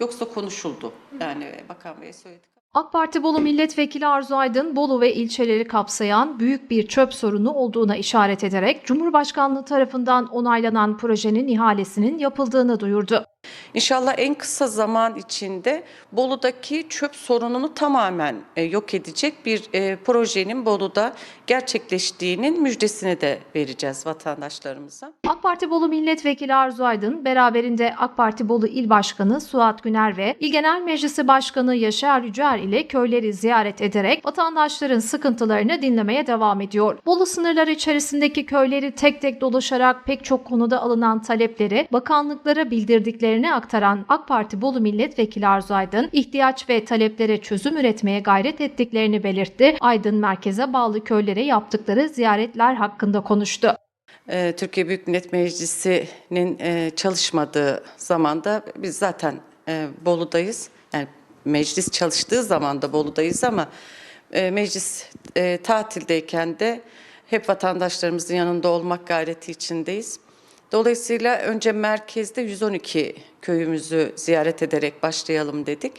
Yoksa konuşuldu. Yani Bakan Bey söyledi. AK Parti Bolu Milletvekili Arzu Aydın, Bolu ve ilçeleri kapsayan büyük bir çöp sorunu olduğuna işaret ederek Cumhurbaşkanlığı tarafından onaylanan projenin ihalesinin yapıldığını duyurdu. İnşallah en kısa zaman içinde Bolu'daki çöp sorununu tamamen e, yok edecek bir e, projenin Bolu'da gerçekleştiğinin müjdesini de vereceğiz vatandaşlarımıza. AK Parti Bolu Milletvekili Arzu Aydın, beraberinde AK Parti Bolu İl Başkanı Suat Güner ve İl Genel Meclisi Başkanı Yaşar Yücel ile köyleri ziyaret ederek vatandaşların sıkıntılarını dinlemeye devam ediyor. Bolu sınırları içerisindeki köyleri tek tek dolaşarak pek çok konuda alınan talepleri bakanlıklara bildirdiklerini aktaran AK Parti Bolu Milletvekili Arzu Aydın, ihtiyaç ve taleplere çözüm üretmeye gayret ettiklerini belirtti. Aydın merkeze bağlı köylere yaptıkları ziyaretler hakkında konuştu. Ee, Türkiye Büyük Millet Meclisi'nin e, çalışmadığı zamanda biz zaten e, Bolu'dayız. Yani meclis çalıştığı zaman da Bolu'dayız ama e, meclis e, tatildeyken de hep vatandaşlarımızın yanında olmak gayreti içindeyiz. Dolayısıyla önce merkezde 112 köyümüzü ziyaret ederek başlayalım dedik.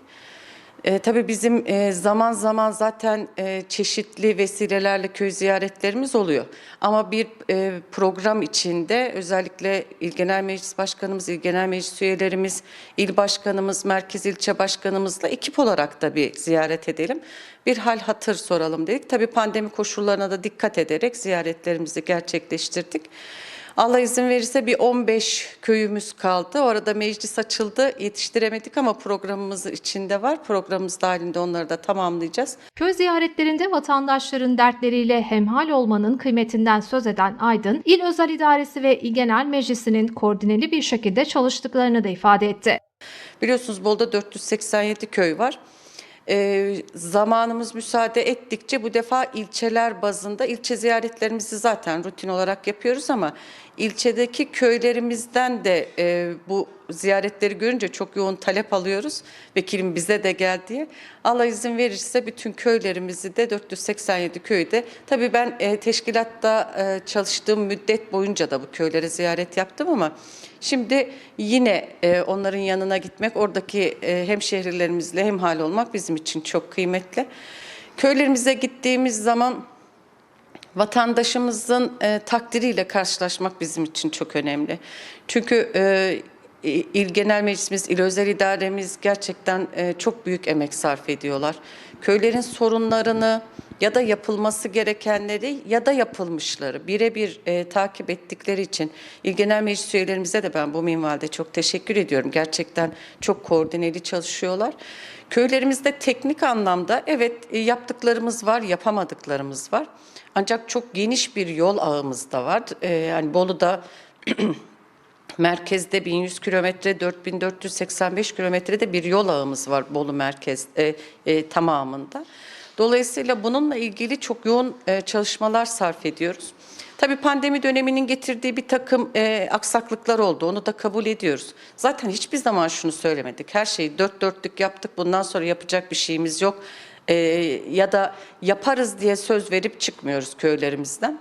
E, tabii bizim e, zaman zaman zaten e, çeşitli vesilelerle köy ziyaretlerimiz oluyor. Ama bir e, program içinde özellikle İl Genel Meclis Başkanımız, İl Genel Meclis üyelerimiz, il başkanımız, merkez ilçe başkanımızla ekip olarak da bir ziyaret edelim. Bir hal hatır soralım dedik. Tabii pandemi koşullarına da dikkat ederek ziyaretlerimizi gerçekleştirdik. Allah izin verirse bir 15 köyümüz kaldı. Orada meclis açıldı. Yetiştiremedik ama programımız içinde var. Programımız dahilinde onları da tamamlayacağız. Köy ziyaretlerinde vatandaşların dertleriyle hemhal olmanın kıymetinden söz eden Aydın, İl Özel İdaresi ve İl Genel Meclisi'nin koordineli bir şekilde çalıştıklarını da ifade etti. Biliyorsunuz Bolu'da 487 köy var. Ee, zamanımız müsaade ettikçe bu defa ilçeler bazında ilçe ziyaretlerimizi zaten rutin olarak yapıyoruz ama ilçedeki köylerimizden de e, bu ziyaretleri görünce çok yoğun talep alıyoruz. Vekilim bize de gel diye. Allah izin verirse bütün köylerimizi de 487 köyde tabii ben e, teşkilatta e, çalıştığım müddet boyunca da bu köylere ziyaret yaptım ama Şimdi yine e, onların yanına gitmek, oradaki e, hemşehrilerimizle hemhal olmak bizim için çok kıymetli. Köylerimize gittiğimiz zaman vatandaşımızın e, takdiriyle karşılaşmak bizim için çok önemli. Çünkü e, İl Genel Meclisimiz, İl Özel İdaremiz gerçekten e, çok büyük emek sarf ediyorlar. Köylerin sorunlarını ya da yapılması gerekenleri ya da yapılmışları birebir e, takip ettikleri için İl Genel Meclis üyelerimize de ben bu minvalde çok teşekkür ediyorum. Gerçekten çok koordineli çalışıyorlar. Köylerimizde teknik anlamda evet e, yaptıklarımız var, yapamadıklarımız var. Ancak çok geniş bir yol ağımız da var. E, yani Bolu'da Merkezde 1100 kilometre, 4485 kilometrede bir yol ağımız var Bolu merkez e, e, tamamında. Dolayısıyla bununla ilgili çok yoğun e, çalışmalar sarf ediyoruz. Tabii pandemi döneminin getirdiği bir takım e, aksaklıklar oldu. Onu da kabul ediyoruz. Zaten hiçbir zaman şunu söylemedik. Her şeyi dört dörtlük yaptık. Bundan sonra yapacak bir şeyimiz yok. E, ya da yaparız diye söz verip çıkmıyoruz köylerimizden.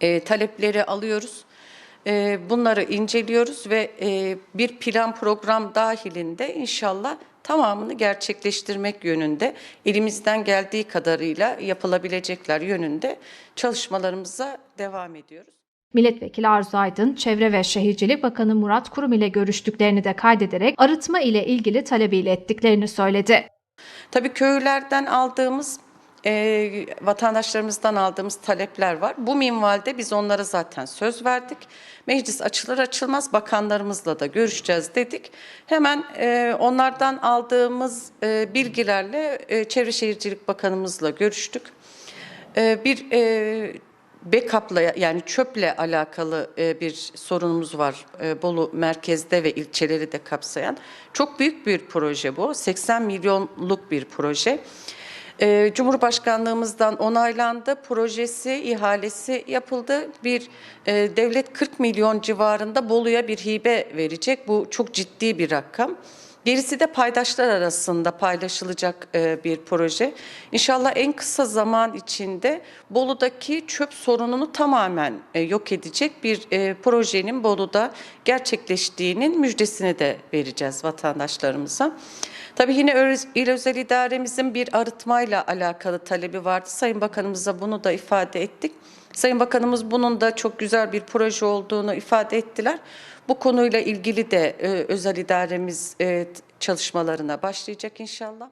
E, talepleri alıyoruz. E, bunları inceliyoruz ve e, bir plan program dahilinde inşallah tamamını gerçekleştirmek yönünde elimizden geldiği kadarıyla yapılabilecekler yönünde çalışmalarımıza devam ediyoruz. Milletvekili Arzu Aydın, Çevre ve Şehircilik Bakanı Murat Kurum ile görüştüklerini de kaydederek arıtma ile ilgili talebiyle ettiklerini söyledi. Tabii köylerden aldığımız e, vatandaşlarımızdan aldığımız talepler var. Bu minvalde biz onlara zaten söz verdik. Meclis açılır açılmaz bakanlarımızla da görüşeceğiz dedik. Hemen e, onlardan aldığımız e, bilgilerle e, Çevre Şehircilik Bakanımızla görüştük. E, bir e, backup'la yani çöple alakalı e, bir sorunumuz var e, Bolu merkezde ve ilçeleri de kapsayan. Çok büyük bir proje bu. 80 milyonluk bir proje. E, Cumhurbaşkanlığımızdan onaylandı. Projesi, ihalesi yapıldı. Bir e, devlet 40 milyon civarında Bolu'ya bir hibe verecek. Bu çok ciddi bir rakam. Gerisi de paydaşlar arasında paylaşılacak e, bir proje. İnşallah en kısa zaman içinde Bolu'daki çöp sorununu tamamen e, yok edecek bir e, projenin Bolu'da gerçekleştiğinin müjdesini de vereceğiz vatandaşlarımıza. Tabii yine İl Özel İdaremizin bir arıtmayla alakalı talebi vardı. Sayın Bakanımıza bunu da ifade ettik. Sayın Bakanımız bunun da çok güzel bir proje olduğunu ifade ettiler. Bu konuyla ilgili de e, özel idaremiz e, çalışmalarına başlayacak inşallah.